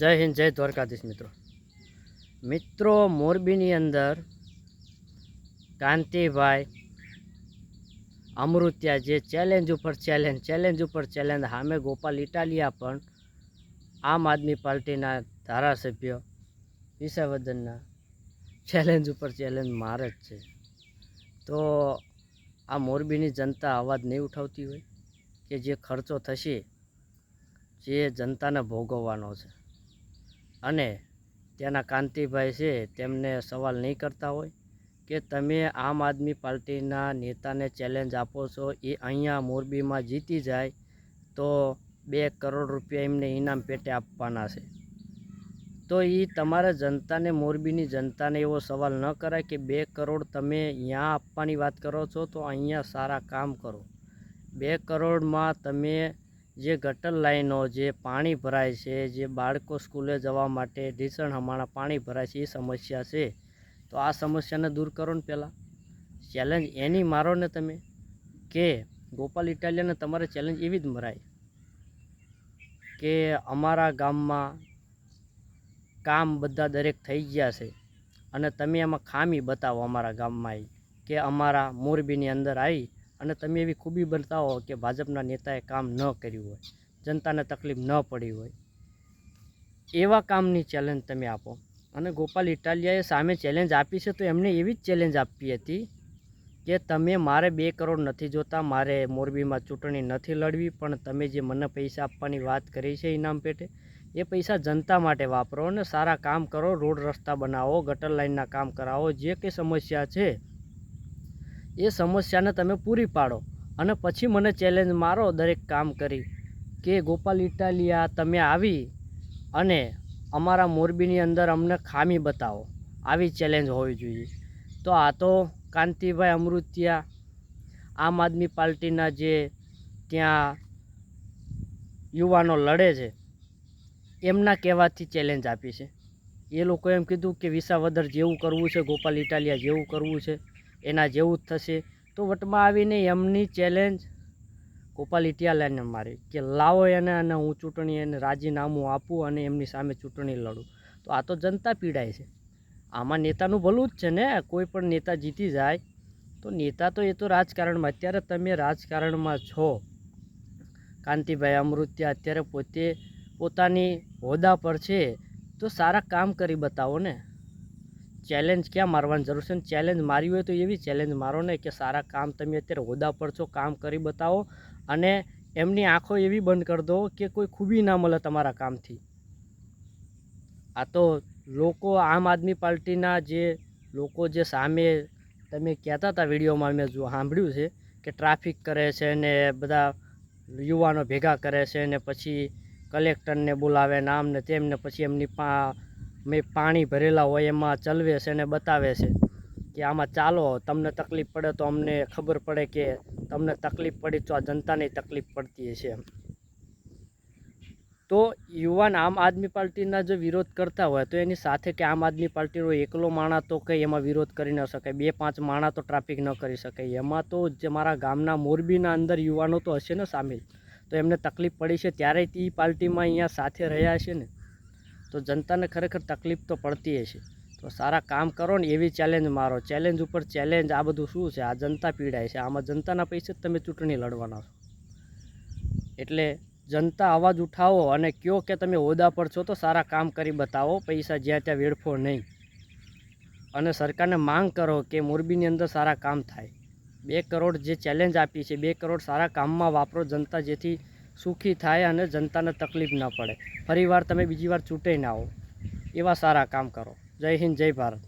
જય હિન્દ, જય દ્વારકાધીશ મિત્રો. મિત્રો, મોરબીની અંદર કાંતિભાઈ અમૃત્યા જે ચેલેન્જ ઉપર ચેલેન્જ ચેલેન્જ ઉપર ચેલેન્જ હામે ગોપાલ ઇટાલિયા પણ આમ આદમી પાર્ટીના ધારાસભ્ય વિસાવદનના ચેલેન્જ ઉપર ચેલેન્જ મારે જ છે. તો આ મોરબીની જનતા અવાજ નહીં ઉઠાવતી હોય કે જે ખર્ચો થશે, જે જનતાને ભોગવવાનો છે. અને ત્યાંના કાંતિભાઈ છે, તેમને સવાલ નહીં કરતા હોય કે તમે આમ આદમી પાર્ટીના નેતાને ચેલેન્જ આપો છો, એ અહીંયા મોરબીમાં જીતી જાય તો બે કરોડ રૂપિયા એમને ઇનામ પેટે આપવાના છે. તો એ તમારે જનતાને, મોરબીની જનતાને એવો સવાલ ન કરાય કે બે કરોડ તમે અહીંયા આપવાની વાત કરો છો તો અહીંયા સારા કામ કરો. બે કરોડમાં તમે જે ગટર લાઈનો, જે પાણી ભરાય છે, જે બાળકો સ્કૂલે જવા માટે ઢીસણ હમણાં પાણી ભરાય છે, એ સમસ્યા છે. તો આ સમસ્યાને દૂર કરો ને પહેલાં. ચેલેન્જ એની મારો ને તમે કે ગોપાલ ઇટાલિયાને તમારે ચેલેન્જ એવી જ મરાય કે અમારા ગામમાં કામ બધા દરેક થઈ ગયા છે અને તમે એમાં ખામી બતાવો અમારા ગામમાં આવી કે અમારા મોરબીની અંદર આવી અને તમે એવી ખૂબી બતાવો કે ભાજપના નેતાએ કામ ન કર્યું હોય, જનતાને તકલીફ ન પડી હોય. એવા કામની ચેલેન્જ તમે આપો. અને ગોપાલ ઇટાલિયાએ સામે ચેલેન્જ આપી છે તો એમને એવી જ ચેલેન્જ આપી હતી કે તમે મારે બે કરોડ નથી જોતા, મારે મોરબીમાં ચૂંટણી નથી લડવી, પણ તમે જે મને પૈસા આપવાની વાત કરી છે ઇનામ પેટે, એ પૈસા જનતા માટે વાપરો અને સારા કામ કરો, રોડ રસ્તા બનાવો, ગટર લાઇનના કામ કરાવો, જે કંઈ સમસ્યા છે એ સમસ્યાને તમે પૂરી પાડો અને પછી મને ચેલેન્જ મારો દરેક કામ કરી કે ગોપાલ ઇટાલિયા, તમે આવી અને અમારા મોરબીની અંદર અમને ખામી બતાવો. આવી ચેલેન્જ હોવી જોઈએ. તો આ તો કાંતિભાઈ અમૃતિયા, આમ આદમી પાર્ટીના જે ત્યાં યુવાનો લડે છે, એમના કહેવાથી ચેલેન્જ આપી છે. એ લોકો એમ કીધું કે વિસાવદર જેવું કરવું છે, ગોપાલ ઇટાલિયા જેવું કરવું છે. એના જેવું જ થશે. તો વટમાં આવીને એમની ચેલેન્જ ગોપાલ ઇટિયાલાને મારી કે લાવો એને અને હું ચૂંટણી એને રાજીનામું આપું અને એમની સામે ચૂંટણી લડું. તો આ તો જનતા પીડાય છે. આમાં નેતાનું ભલું જ છે ને, કોઈ પણ નેતા જીતી જાય. તો નેતા તો એ તો રાજકારણમાં, અત્યારે તમે રાજકારણમાં છો. કાંતિભાઈ અમૃત્યા અત્યારે પોતે પોતાની હોદ્દા પર છે. તો સારા કામ કરી બતાવો ને. ચેલેન્જ ક્યાં મારવાની જરૂર છે? ચેલેન્જ મારી હોય તો એવી ચેલેન્જ મારો ને કે સારા કામ તમે અત્યારે હોદ્દા પર છો, કામ કરી બતાવો અને એમની આંખો એવી બંધ કરી દો કે કોઈ ખૂબી ના મળે તમારા કામથી. આ તો લોકો આમ આદમી પાર્ટીના જે લોકો જે સામે તમે કહેતા હતા વિડીયોમાં મેં જો સાંભળ્યું છે કે ટ્રાફિક કરે છે ને બધા યુવાનો ભેગા કરે છે ને પછી કલેક્ટરને બોલાવે નામ ને તેમને પછી એમની પા મેં પાણી ભરેલા હોય એમાં ચલવે છે અને બતાવે છે કે આમાં ચાલો, તમને તકલીફ પડે તો અમને ખબર પડે કે તમને તકલીફ પડી તો આ જનતાને તકલીફ પડતી હશે એમ. તો યુવાન આમ આદમી પાર્ટીના જો વિરોધ કરતા હોય તો એની સાથે કે આમ આદમી પાર્ટીનો એકલો માણા તો કંઈ એમાં વિરોધ કરી ન શકે બે પાંચ માણા તો ટ્રાફિક ન કરી શકે એમાં તો જે મારા ગામના મોરબીના અંદર યુવાનો તો હશે ને સામેલ. તો એમને તકલીફ પડી છે, ત્યારે તે પાર્ટીમાં અહીંયા સાથે રહ્યા છે ને? તો જનતાને ખરેખર તકલીફ તો પડતી હશે. તો સારા કામ કરો ને એવી ચેલેન્જ મારો. ચેલેન્જ ઉપર ચેલેન્જ આ બધું શું છે? આ જનતા પીડાય છે. આમાં જનતાના પૈસે જ તમે ચૂંટણી લડવાના છો. એટલે જનતા અવાજ ઉઠાવો અને કયો કે તમે હોદ્દા પર છો તો સારા કામ કરી બતાવો. પૈસા જ્યાં ત્યાં વેડફો નહીં. અને સરકારને માંગ કરો કે મોરબીની અંદર સારા કામ થાય. બે કરોડ જે ચેલેન્જ આપી છે, બે કરોડ સારા કામમાં વાપરો જનતા જેથી સુખી થાય અને જનતાને તકલીફ ન પડે. ફરીવાર તમે બીજી વાર ચૂંટાઈ ના આવો. એવા સારા કામ કરો. જય હિન્દ, જય ભારત.